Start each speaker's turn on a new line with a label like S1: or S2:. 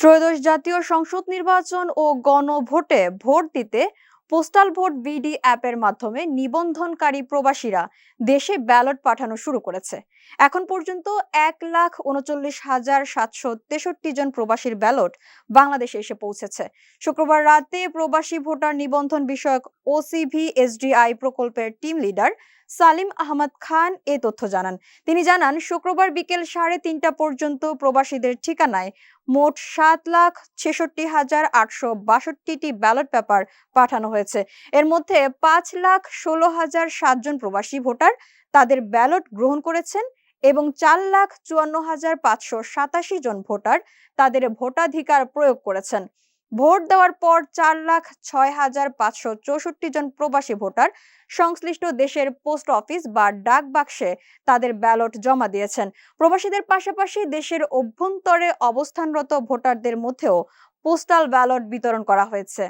S1: ত্রয়োদশ জাতীয় সংসদ নির্বাচন ও গণভোটে ভোট দিতে পোস্টাল ভোট বিডি অ্যাপের মাধ্যমে নিবন্ধনকারী প্রবাসীরা দেশে ব্যালট পাঠানো শুরু করেছে। এখন পর্যন্ত এক লাখ উনচল্লিশ হাজার সাতশো তেষট্টি জন প্রবাসীর ব্যালট বাংলাদেশে এসে পৌঁছেছে। শুক্রবার রাতে প্রবাসী ভোটার নিবন্ধন বিষয়ক ওসিভি এসডিআই প্রকল্পের টিম লিডার সালিম আহমদ খান এ তথ্য জানান। তিনি জানান, শুক্রবার বিকেল সাড়ে তিনটা পর্যন্ত প্রবাসীদের ঠিকানায় মোট সাত লাখ ছেষট্টি হাজার আটশো বাষট্টিটি ব্যালট পেপার পাঠানো হয়েছে। এর মধ্যে পাঁচ লাখ ষোলো হাজার সাতজন প্রবাসী ভোটার তাদের ব্যালট গ্রহণ করেছেন এবং চার লাখ চুয়ান্ন হাজার পাঁচশো সাতাশি জন ভোটার তাদের ভোটাধিকার প্রয়োগ করেছেন। ভোট দেওয়ার পর চার লাখ ছয় হাজার পাঁচশো চৌষট্টি জন প্রবাসী ভোটার সংশ্লিষ্ট দেশের পোস্ট অফিস বা ডাক বাক্সে তাদের ব্যালট জমা দিয়েছেন। প্রবাসীদের পাশাপাশি দেশের অভ্যন্তরে অবস্থানরত ভোটারদের মধ্যেও পোস্টাল ব্যালট বিতরণ করা হয়েছে।